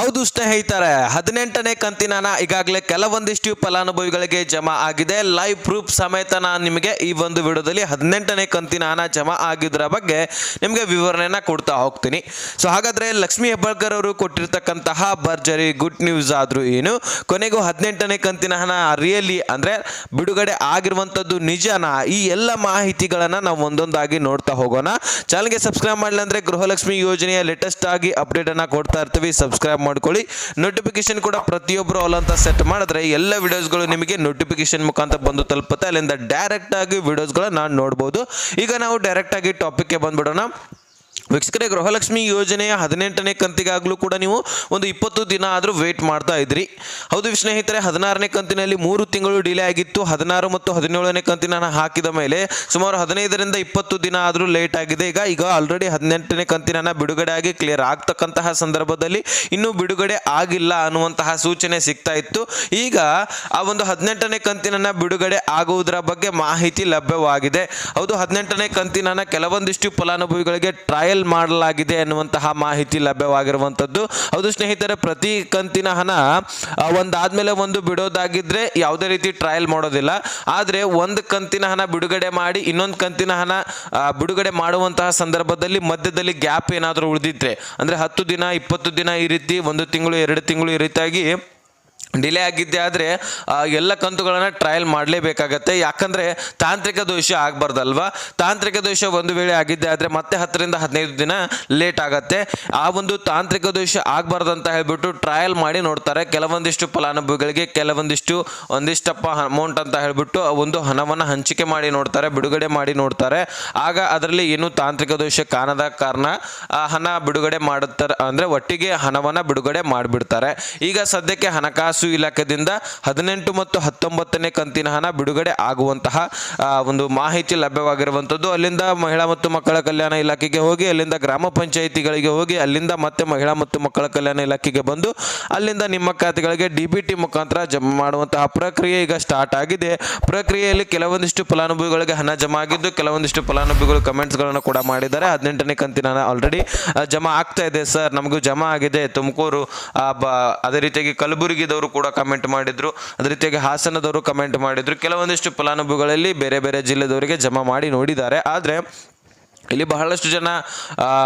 ಹೌದು ಸ್ನೇಹಿತರೆ, ಹದಿನೆಂಟನೇ ಕಂತಿನ ಈಗಾಗಲೇ ಕೆಲವೊಂದಿಷ್ಟು ಫಲಾನುಭವಿಗಳಿಗೆ ಜಮಾ ಆಗಿದೆ. ಲೈವ್ ಪ್ರೂಫ್ ಸಮೇತ ನಾನು ನಿಮಗೆ ಈ ಒಂದು ವಿಡಿಯೋದಲ್ಲಿ ಹದಿನೆಂಟನೇ ಕಂತಿನ ಹಣ ಜಮಾ ಆಗಿದ್ರ ಬಗ್ಗೆ ನಿಮಗೆ ವಿವರಣೆಯನ್ನು ಕೊಡ್ತಾ ಹೋಗ್ತೀನಿ. ಸೊ ಹಾಗಾದ್ರೆ ಲಕ್ಷ್ಮೀ ಹೆಬ್ಬಾಳ್ಕರ್ ಅವರು ಕೊಟ್ಟಿರ್ತಕ್ಕಂತಹ ಭರ್ಜರಿ ಗುಡ್ ನ್ಯೂಸ್ ಆದರೂ ಏನು? ಕೊನೆಗೂ ಹದಿನೆಂಟನೇ ಕಂತಿನ ಹಣ ರಿಯಲಿ ಅಂದರೆ ಬಿಡುಗಡೆ ಆಗಿರುವಂಥದ್ದು ನಿಜನಾ? ಈ ಎಲ್ಲ ಮಾಹಿತಿಗಳನ್ನು ನಾವು ಒಂದೊಂದಾಗಿ ನೋಡ್ತಾ ಹೋಗೋಣ. ಚಾನಲ್ಗೆ ಸಬ್ಸ್ಕ್ರೈಬ್ ಮಾಡಲಿಲ್ಲ ಅಂದರೆ ಗೃಹಲಕ್ಷ್ಮಿ ಯೋಜನೆಯ ಲೇಟೆಸ್ಟ್ ಆಗಿ ಅಪ್ಡೇಟನ್ನು ಕೊಡ್ತಾ ಇರ್ತೀವಿ. ಸಬ್ಸ್ಕ್ರೈಬ್ ಮಾಡ್ಕೊಳ್ಳಿ. ನೋಟಿಫಿಕೇಶನ್ ಕೂಡ ಪ್ರತಿಯೊಬ್ಬರು ಆಲ್ ಅಂತ ಸೆಟ್ ಮಾಡಿದ್ರೆ ಎಲ್ಲ ವಿಡಿಯೋಸ್ಗಳು ನಿಮಗೆ ನೋಟಿಫಿಕೇಶನ್ ಮುಖಾಂತರ ಬಂದು ತಲುಪುತ್ತೆ. ಅಲ್ಲಿಂದ ಡೈರೆಕ್ಟ್ ಆಗಿ ವಿಡಿಯೋಸ್ಗಳನ್ನ ನೋಡ್ಬೋದು. ಈಗ ನಾವು ಡೈರೆಕ್ಟ್ ಆಗಿ ಟಾಪಿಕ್ಗೆ ಬಂದ್ಬಿಡೋಣ. ವೀಕ್ಷಕರೇ, ಗೃಹಲಕ್ಷ್ಮಿ ಯೋಜನೆಯ ಹದಿನೆಂಟನೇ ಕಂತಿಗಾಗಲೂ ಕೂಡ ನೀವು ಒಂದು ಇಪ್ಪತ್ತು ದಿನ ಆದರೂ ವೇಟ್ ಮಾಡ್ತಾ ಇದ್ರಿ. ಹೌದು ಸ್ನೇಹಿತರೆ ಹದಿನಾರನೇ ಕಂತಿನಲ್ಲಿ ಮೂರು ತಿಂಗಳು ಡಿಲೇ ಆಗಿತ್ತು. ಹದಿನಾರು ಮತ್ತು ಹದಿನೇಳನೇ ಕಂತಿನ ಹಾಕಿದ ಮೇಲೆ ಸುಮಾರು ಹದಿನೈದರಿಂದ ಇಪ್ಪತ್ತು ದಿನ ಆದರೂ ಲೇಟ್ ಆಗಿದೆ. ಈಗ ಈಗ ಆಲ್ರೆಡಿ ಹದಿನೆಂಟನೇ ಕಂತಿನ ಬಿಡುಗಡೆ ಆಗಿ ಕ್ಲಿಯರ್ ಆಗ್ತಕ್ಕಂತಹ ಸಂದರ್ಭದಲ್ಲಿ ಇನ್ನೂ ಬಿಡುಗಡೆ ಆಗಿಲ್ಲ ಅನ್ನುವಂತಹ ಸೂಚನೆ ಸಿಗ್ತಾ ಇತ್ತು. ಈಗ, ಆ ಒಂದು ಹದಿನೆಂಟನೇ ಕಂತಿನ ಬಿಡುಗಡೆ ಆಗುವುದರ ಬಗ್ಗೆ ಮಾಹಿತಿ ಲಭ್ಯವಾಗಿದೆ. ಹೌದು, ಹದಿನೆಂಟನೇ ಕಂತಿನ ಕೆಲವೊಂದಿಷ್ಟು ಫಲಾನುಭವಿಗಳಿಗೆ ಟ್ರಯಲ್ ಮಾಡಲಾಗಿದೆ ಎನ್ನುವಂತಹ ಮಾಹಿತಿ ಲಭ್ಯವಾಗಿರುವಂಥದ್ದು. ಹೌದು ಸ್ನೇಹಿತರೆ, ಪ್ರತಿ ಕಂತಿನ ಹಣ ಒಂದಾದ್ಮೇಲೆ ಒಂದು ಬಿಡೋದಾಗಿದ್ರೆ ಯಾವುದೇ ರೀತಿ ಟ್ರಯಲ್ ಮಾಡೋದಿಲ್ಲ. ಆದರೆ ಒಂದು ಕಂತಿನ ಹಣ ಬಿಡುಗಡೆ ಮಾಡಿ, ಇನ್ನೊಂದು ಕಂತಿನ ಹಣ ಬಿಡುಗಡೆ ಮಾಡುವಂತಹ ಸಂದರ್ಭದಲ್ಲಿ ಮಧ್ಯದಲ್ಲಿ ಗ್ಯಾಪ್ ಏನಾದರೂ ಉಳಿದಿದ್ರೆ, ಅಂದರೆ ಹತ್ತು ದಿನ, ಇಪ್ಪತ್ತು ದಿನ ಈ ರೀತಿ, ಒಂದು ತಿಂಗಳು, ಎರಡು ತಿಂಗಳು ಈ ರೀತಿಯಾಗಿ ಡಿಲೇ ಆಗಿದ್ದೆ ಆದರೆ ಎಲ್ಲ ಕಂತುಗಳನ್ನು ಟ್ರಯಲ್ ಮಾಡಲೇಬೇಕಾಗತ್ತೆ. ಯಾಕಂದರೆ, ತಾಂತ್ರಿಕ ದೋಷ ಆಗಬಾರ್ದಲ್ವಾ? ತಾಂತ್ರಿಕ ದೋಷ ಒಂದು ವೇಳೆ ಆಗಿದ್ದೆ ಆದರೆ ಮತ್ತೆ ಹತ್ತರಿಂದ ಹದಿನೈದು ದಿನ ಲೇಟ್ ಆಗುತ್ತೆ. ಆ ಒಂದು ತಾಂತ್ರಿಕ ದೋಷ ಆಗಬಾರ್ದು ಅಂತ ಹೇಳ್ಬಿಟ್ಟು ಟ್ರಯಲ್ ಮಾಡಿ ನೋಡ್ತಾರೆ. ಕೆಲವೊಂದಿಷ್ಟು ಫಲಾನುಭವಿಗಳಿಗೆ ಕೆಲವೊಂದಿಷ್ಟು ಒಂದಿಷ್ಟಪ್ಪ ಅಮೌಂಟ್ ಅಂತ ಹೇಳ್ಬಿಟ್ಟು ಒಂದು ಹಣವನ್ನು ಹಂಚಿಕೆ ಮಾಡಿ ನೋಡ್ತಾರೆ, ಬಿಡುಗಡೆ ಮಾಡಿ ನೋಡ್ತಾರೆ. ಆಗ ಅದರಲ್ಲಿ ಏನು ತಾಂತ್ರಿಕ ದೋಷ ಕಾಣದ ಕಾರಣ, ಆ, ಹಣ ಬಿಡುಗಡೆ ಮಾಡುತ್ತಾರೆ ಅಂದರೆ ಒಟ್ಟಿಗೆ ಹಣವನ್ನು ಬಿಡುಗಡೆ ಮಾಡಿಬಿಡ್ತಾರೆ. ಈಗ ಸದ್ಯಕ್ಕೆ ಹಣಕಾಸು ಇಲಾಖೆಯಿಂದ ಹದಿನೆಂಟು ಮತ್ತು ಹತ್ತೊಂಬತ್ತನೇ ಕಂತಿನ ಹಣ ಬಿಡುಗಡೆ ಆಗುವಂತಹ ಒಂದು ಮಾಹಿತಿ ಲಭ್ಯವಾಗಿರುವಂಥದ್ದು ಅಲ್ಲಿಂದ ಮಹಿಳಾ ಮತ್ತು ಮಕ್ಕಳ ಕಲ್ಯಾಣ ಇಲಾಖೆಗೆ ಹೋಗಿ, ಅಲ್ಲಿಂದ ಗ್ರಾಮ ಪಂಚಾಯಿತಿಗಳಿಗೆ ಹೋಗಿ, ಅಲ್ಲಿಂದ ಮತ್ತೆ ಮಹಿಳಾ ಮತ್ತು ಮಕ್ಕಳ ಕಲ್ಯಾಣ ಇಲಾಖೆಗೆ ಬಂದು, ಅಲ್ಲಿಂದ ನಿಮ್ಮ ಖಾತೆಗಳಿಗೆ ಡಿ ಬಿ ಟಿ ಮುಖಾಂತರ ಜಮಾ ಮಾಡುವಂತಹ ಪ್ರಕ್ರಿಯೆ ಈಗ ಸ್ಟಾರ್ಟ್ ಆಗಿದೆ. ಪ್ರಕ್ರಿಯೆಯಲ್ಲಿ ಕೆಲವೊಂದಿಷ್ಟು ಫಲಾನುಭವಿಗಳಿಗೆ ಹಣ ಜಮಾ ಆಗಿದ್ದು, ಕೆಲವೊಂದಿಷ್ಟು ಫಲಾನುಭವಿಗಳು ಕಮೆಂಟ್ಸ್ಗಳನ್ನು ಕೂಡ ಮಾಡಿದ್ದಾರೆ. ಹದಿನೆಂಟನೇ ಕಂತಿನ ಹಣ ಆಲ್ರೆಡಿ ಜಮಾ ಆಗ್ತಾ ಇದೆ ಸರ್. ನಮಗೂ ಜಮಾ ಆಗಿದೆ. ತುಮಕೂರು ಅದೇ ರೀತಿಯಾಗಿ ಕಲಬುರಗಿದವರು ಕೂಡ ಕಮೆಂಟ್ ಮಾಡಿದ್ರು. ಅದೇ ರೀತಿಯಾಗಿ ಹಾಸನದವರು ಕಮೆಂಟ್ ಮಾಡಿದ್ರು. ಕೆಲವೊಂದಿಷ್ಟು ಫಲಾನುಭವಿಗಳಲ್ಲಿ ಬೇರೆ ಬೇರೆ ಜಿಲ್ಲೆದವರಿಗೆ ಜಮಾ ಮಾಡಿ ನೋಡಿದ್ದಾರೆ. ಆದರೆ ಇಲ್ಲಿ ಬಹಳಷ್ಟು ಜನ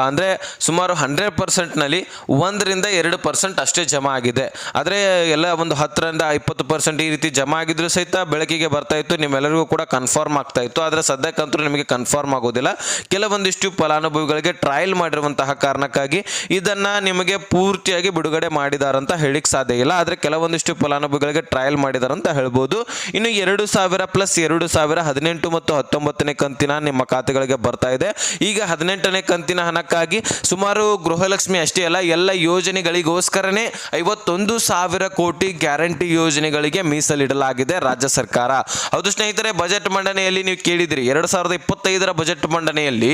ಅಂದರೆ ಸುಮಾರು ಹಂಡ್ರೆಡ್ ಪರ್ಸೆಂಟ್ನಲ್ಲಿ ಒಂದರಿಂದ ಎರಡು ಪರ್ಸೆಂಟ್ ಅಷ್ಟೇ ಜಮಾ ಆಗಿದೆ. ಆದರೆ ಎಲ್ಲ ಒಂದು ಹತ್ತರಿಂದ ಇಪ್ಪತ್ತು ಪರ್ಸೆಂಟ್ ಈ ರೀತಿ ಜಮಾ ಆಗಿದ್ರು ಸಹಿತ ಬೆಳಕಿಗೆ ಬರ್ತಾ ಇತ್ತು. ನಿಮ್ಮೆಲ್ಲರಿಗೂ ಕೂಡ ಕನ್ಫರ್ಮ್ ಆಗ್ತಾ ಇತ್ತು. ಆದರೆ ಸದ್ಯಕ್ಕಂತೂ ನಿಮಗೆ ಕನ್ಫರ್ಮ್ ಆಗೋದಿಲ್ಲ. ಕೆಲವೊಂದಿಷ್ಟು ಫಲಾನುಭವಿಗಳಿಗೆ ಟ್ರಯಲ್ ಮಾಡಿರುವಂತಹ ಕಾರಣಕ್ಕಾಗಿ ಇದನ್ನು ನಿಮಗೆ ಪೂರ್ತಿಯಾಗಿ ಬಿಡುಗಡೆ ಮಾಡಿದಾರಂತ ಹೇಳಿಕ್ ಸಾಧ್ಯ ಇಲ್ಲ. ಆದರೆ ಕೆಲವೊಂದಿಷ್ಟು ಫಲಾನುಭವಿಗಳಿಗೆ ಟ್ರಯಲ್ ಮಾಡಿದಾರಂತ ಹೇಳ್ಬೋದು. ಇನ್ನು ಎರಡು ಸಾವಿರ ಪ್ಲಸ್ ಎರಡು ಸಾವಿರ ಹದಿನೆಂಟು ಮತ್ತು ಹತ್ತೊಂಬತ್ತನೇ ಕಂತಿನ ನಿಮ್ಮ ಖಾತೆಗಳಿಗೆ ಬರ್ತಾ ಇದೆ. ಈಗ ಹದಿನೆಂಟನೇ ಕಂತಿನ ಹಣಕ್ಕಾಗಿ ಸುಮಾರು ಗೃಹಲಕ್ಷ್ಮಿ ಅಷ್ಟೇ ಅಲ್ಲ, ಎಲ್ಲ ಯೋಜನೆಗಳಿಗೋಸ್ಕರನೇ ಐವತ್ತೊಂದು ಸಾವಿರ ಕೋಟಿ ಗ್ಯಾರಂಟಿ ಯೋಜನೆಗಳಿಗೆ ಮೀಸಲಿಡಲಾಗಿದೆ ರಾಜ್ಯ ಸರ್ಕಾರ. ಹೌದು ಸ್ನೇಹಿತರೆ, ಬಜೆಟ್ ಮಂಡನೆಯಲ್ಲಿ ನೀವು ಕೇಳಿದಿರಿ, ಎರಡು ಸಾವಿರದ ಇಪ್ಪತ್ತೈದರ ಬಜೆಟ್ ಮಂಡನೆಯಲ್ಲಿ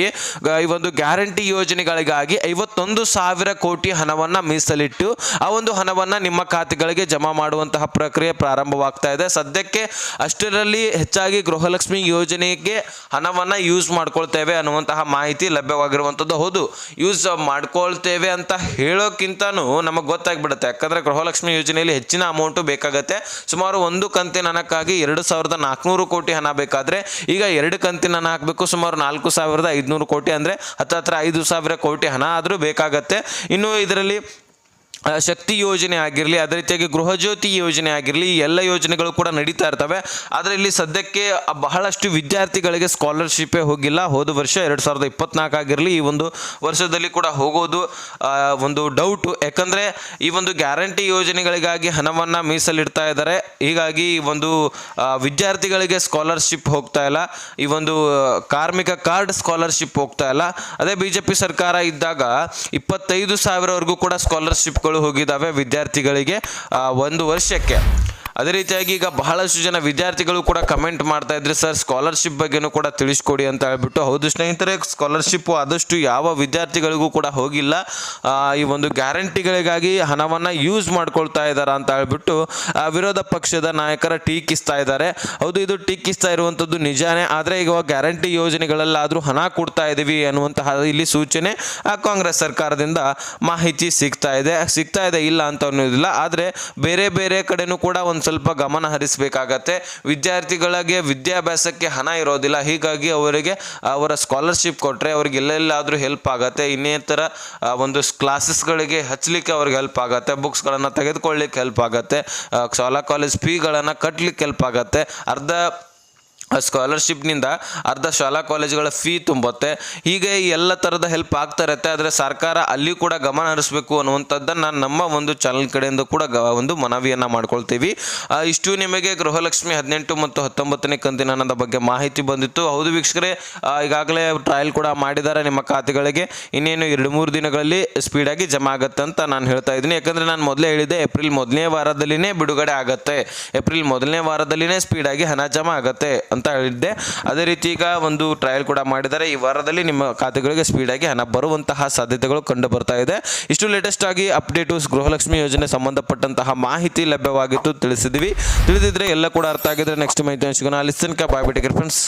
ಈ ಒಂದು ಗ್ಯಾರಂಟಿ ಯೋಜನೆಗಳಿಗಾಗಿ ಐವತ್ತೊಂದು ಸಾವಿರ ಕೋಟಿ ಹಣವನ್ನ ಮೀಸಲಿಟ್ಟು, ಆ ಒಂದು ಹಣವನ್ನ ನಿಮ್ಮ ಖಾತೆಗಳಿಗೆ ಜಮಾ ಮಾಡುವಂತಹ ಪ್ರಕ್ರಿಯೆ ಪ್ರಾರಂಭವಾಗ್ತಾ ಇದೆ. ಸದ್ಯಕ್ಕೆ ಅಷ್ಟರಲ್ಲಿ ಹೆಚ್ಚಾಗಿ ಗೃಹಲಕ್ಷ್ಮಿ ಯೋಜನೆಗೆ ಹಣವನ್ನ ಯೂಸ್ ಮಾಡ್ಕೊಳ್ತೇವೆ ಅನ್ನುವಂತಹ ಮಾಹಿತಿ ಲಭ್ಯವಾಗಿರುವಂಥದ್ದು ಹೌದು. ಯೂಸ್ ಮಾಡ್ಕೊಳ್ತೇವೆ ಅಂತ ಹೇಳೋಕ್ಕಿಂತನೂ ನಮಗೆ ಗೊತ್ತಾಗ್ಬಿಡುತ್ತೆ. ಯಾಕಂದರೆ ಗೃಹಲಕ್ಷ್ಮಿ ಯೋಜನೆಯಲ್ಲಿ ಹೆಚ್ಚಿನ ಅಮೌಂಟು ಬೇಕಾಗುತ್ತೆ. ಸುಮಾರು ಒಂದು ಕಂತಿನ ಹಣಕ್ಕಾಗಿ ಎರಡು ಸಾವಿರದ ನಾಲ್ಕುನೂರು ಕೋಟಿ ಹಣ ಬೇಕಾದರೆ, ಈಗ ಎರಡು ಕಂತಿನ ಹಣ ಹಾಕಬೇಕು, ಸುಮಾರು ನಾಲ್ಕು ಸಾವಿರದ ಐದುನೂರು ಕೋಟಿ ಅಂದರೆ ಹತ್ತತ್ರ ಐದು ಸಾವಿರ ಕೋಟಿ ಹಣ ಆದರೂ ಬೇಕಾಗತ್ತೆ. ಇನ್ನು ಇದರಲ್ಲಿ ಶಕ್ತಿ ಯೋಜನೆ ಆಗಿರಲಿ, ಅದೇ ರೀತಿಯಾಗಿ ಗೃಹಜ್ಯೋತಿ ಯೋಜನೆ ಆಗಿರಲಿ ಎಲ್ಲ ಯೋಜನೆಗಳು ಕೂಡ ನಡೀತಾ ಇರ್ತವೆ. ಆದರೆ ಇಲ್ಲಿ ಸದ್ಯಕ್ಕೆ ಬಹಳಷ್ಟು ವಿದ್ಯಾರ್ಥಿಗಳಿಗೆ ಸ್ಕಾಲರ್ಶಿಪ್ಪೇ ಹೋಗಿಲ್ಲ. ಹೋದ ವರ್ಷ ಎರಡು ಸಾವಿರದ ಇಪ್ಪತ್ನಾಲ್ಕು ಆಗಿರಲಿ, ಈ ಒಂದು ವರ್ಷದಲ್ಲಿ ಕೂಡ ಹೋಗೋದು ಒಂದು ಡೌಟು ಯಾಕಂದರೆ ಈ ಒಂದು ಗ್ಯಾರಂಟಿ ಯೋಜನೆಗಳಿಗಾಗಿ ಹಣವನ್ನು ಮೀಸಲಿಡ್ತಾ ಇದ್ದಾರೆ. ಹೀಗಾಗಿ ಈ ಒಂದು ವಿದ್ಯಾರ್ಥಿಗಳಿಗೆ ಸ್ಕಾಲರ್ಶಿಪ್ ಹೋಗ್ತಾ ಇಲ್ಲ. ಈ ಒಂದು ಕಾರ್ಮಿಕ ಕಾರ್ಡ್ ಸ್ಕಾಲರ್ಶಿಪ್ ಹೋಗ್ತಾ ಇಲ್ಲ. ಅದೇ ಬಿ ಸರ್ಕಾರ ಇದ್ದಾಗ ಇಪ್ಪತ್ತೈದು ಸಾವಿರವರೆಗೂ ಕೂಡ ಹೋಗಿದ್ದಾವೆ ವಿದ್ಯಾರ್ಥಿಗಳಿಗೆ ಒಂದು ವರ್ಷಕ್ಕೆ. ಅದೇ ರೀತಿಯಾಗಿ ಈಗ ಬಹಳಷ್ಟು ಜನ ವಿದ್ಯಾರ್ಥಿಗಳು ಕೂಡ ಕಮೆಂಟ್ ಮಾಡ್ತಾ ಇದ್ರೆ, ಸರ್ ಸ್ಕಾಲರ್ಶಿಪ್ ಬಗ್ಗೆನೂ ಕೂಡ ತಿಳಿಸ್ಕೊಡಿ ಅಂತ ಹೇಳ್ಬಿಟ್ಟು, ಹೌದು ಸ್ನೇಹಿತರೆ ಸ್ಕಾಲರ್ಶಿಪ್ ಆದಷ್ಟು ಯಾವ ವಿದ್ಯಾರ್ಥಿಗಳಿಗೂ ಕೂಡ ಹೋಗಿಲ್ಲ. ಈ ಒಂದು ಗ್ಯಾರಂಟಿಗಳಿಗಾಗಿ ಹಣವನ್ನು ಯೂಸ್ ಮಾಡ್ಕೊಳ್ತಾ ಇದ್ದಾರೆ ಅಂತ ಹೇಳ್ಬಿಟ್ಟು ವಿರೋಧ ಪಕ್ಷದ ನಾಯಕರ ಟೀಕಿಸ್ತಾ ಇದ್ದಾರೆ. ಹೌದು, ಇದು ಟೀಕಿಸ್ತಾ ಇರುವಂಥದ್ದು ನಿಜಾನೇ. ಆದರೆ ಈಗ ಗ್ಯಾರಂಟಿ ಯೋಜನೆಗಳಲ್ಲಾದರೂ ಹಣ ಕೊಡ್ತಾ ಇದ್ದೀವಿ ಅನ್ನುವಂತಹ ಇಲ್ಲಿ ಸೂಚನೆ ಕಾಂಗ್ರೆಸ್ ಸರ್ಕಾರದಿಂದ ಮಾಹಿತಿ ಸಿಗ್ತಾ ಇದೆ. ಸಿಗ್ತಾ ಇದೆ, ಇಲ್ಲ ಅಂತ ಅನ್ನೋದಿಲ್ಲ. ಆದರೆ ಬೇರೆ ಬೇರೆ ಕಡೆನೂ ಕೂಡ ಒಂದು ಸ್ವಲ್ಪ ಗಮನ ಹರಿಸಬೇಕಾಗತ್ತೆ. ವಿದ್ಯಾರ್ಥಿಗಳಿಗೆ ವಿದ್ಯಾಭ್ಯಾಸಕ್ಕೆ ಹಣ ಇರೋದಿಲ್ಲ. ಹೀಗಾಗಿ ಅವರಿಗೆ ಅವರ ಸ್ಕಾಲರ್ಶಿಪ್ ಕೊಟ್ಟರೆ ಅವ್ರಿಗೆ ಎಲ್ಲೆಲ್ಲಾದರೂ ಹೆಲ್ಪ್ ಆಗುತ್ತೆ. ಇನ್ನೇತರ ಒಂದು ಕ್ಲಾಸಸ್ಗಳಿಗೆ ಹಚ್ಚಲಿಕ್ಕೆ ಅವ್ರಿಗೆ ಹೆಲ್ಪ್ ಆಗುತ್ತೆ. ಬುಕ್ಸ್ಗಳನ್ನು ತೆಗೆದುಕೊಳ್ಳಿಕ್ಕೆ ಹೆಲ್ಪ್ ಆಗುತ್ತೆ. ಶಾಲಾ ಕಾಲೇಜ್ ಫೀಗಳನ್ನು ಕಟ್ಟಲಿಕ್ಕೆ ಹೆಲ್ಪ್ ಆಗುತ್ತೆ. ಅರ್ಧ ಸ್ಕಾಲರ್ಶಿಪ್ನಿಂದ ಅರ್ಧ ಶಾಲಾ ಕಾಲೇಜುಗಳ ಫೀ ತುಂಬುತ್ತೆ. ಹೀಗೆ ಎಲ್ಲ ಥರದ ಹೆಲ್ಪ್ ಆಗ್ತಾ ಇರುತ್ತೆ ಆದರೆ ಸರ್ಕಾರ ಅಲ್ಲಿ ಕೂಡ ಗಮನ ಹರಿಸಬೇಕು ಅನ್ನುವಂಥದ್ದನ್ನು ನಮ್ಮ ಒಂದು ಚಾನಲ್ ಕಡೆಯಿಂದ ಕೂಡ ಒಂದು ಮನವಿಯನ್ನು ಮಾಡ್ಕೊಳ್ತೀವಿ. ಇಷ್ಟು ನಿಮಗೆ ಗೃಹಲಕ್ಷ್ಮಿ ಹದಿನೆಂಟು ಮತ್ತು ಹತ್ತೊಂಬತ್ತನೇ ಕಂತಿನ ಬಗ್ಗೆ ಮಾಹಿತಿ ಬಂದಿತ್ತು. ಹೌದು ವೀಕ್ಷಕರೇ ಈಗಾಗಲೇ ಟ್ರಯಲ್ ಕೂಡ ಮಾಡಿದ್ದಾರೆ ನಿಮ್ಮ ಖಾತೆಗಳಿಗೆ. ಇನ್ನೇನು ಎರಡು ಮೂರು ದಿನಗಳಲ್ಲಿ ಸ್ಪೀಡಾಗಿ ಜಮಾ ಆಗುತ್ತೆ ಅಂತ ನಾನು ಹೇಳ್ತಾ ಇದ್ದೀನಿ. ಯಾಕಂದರೆ ನಾನು ಮೊದಲೇ ಹೇಳಿದೆ ಏಪ್ರಿಲ್ ಮೊದಲನೇ ವಾರದಲ್ಲಿನೇ ಬಿಡುಗಡೆ ಆಗುತ್ತೆ. ಏಪ್ರಿಲ್ ಮೊದಲನೇ ವಾರದಲ್ಲಿನೇ ಸ್ಪೀಡಾಗಿ ಹಣ ಜಮಾ ಆಗುತ್ತೆ ಅಂತ ಹೇಳಿದ್ದೆ. ಅದೇ ರೀತಿ ಈಗ ಒಂದು ಟ್ರಯಲ್ ಕೂಡ ಮಾಡಿದ್ದಾರೆ. ಈ ವಾರದಲ್ಲಿ ನಿಮ್ಮ ಖಾತೆಗಳಿಗೆ ಸ್ಪೀಡಾಗಿ ಹಣ ಬರುವಂತಹ ಸಾಧ್ಯತೆಗಳು ಕಂಡು ಬರ್ತಾ ಇದೆ. ಇಷ್ಟು ಲೇಟೆಸ್ಟ್ ಆಗಿ ಅಪ್ಡೇಟು ಗೃಹಲಕ್ಷ್ಮಿ ಯೋಜನೆ ಸಂಬಂಧಪಟ್ಟಂತಹ ಮಾಹಿತಿ ಲಭ್ಯವಾಗಿತ್ತು ತಿಳಿಸಿದ್ವಿ ತಿಳಿದಿದ್ರೆ ಎಲ್ಲ ಕೂಡ ಅರ್ಥ ಆಗಿದ್ರೆ ನೆಕ್ಸ್ಟ್ ಮಾಹಿತಿ ಸಿಗೋಣ. ಅಲ್ಲಿ ಕ್ಯಾಪ್ ಬಾಯ್ ಬಿಟ್ಟಿಗೆ ಫ್ರೆಂಡ್ಸ್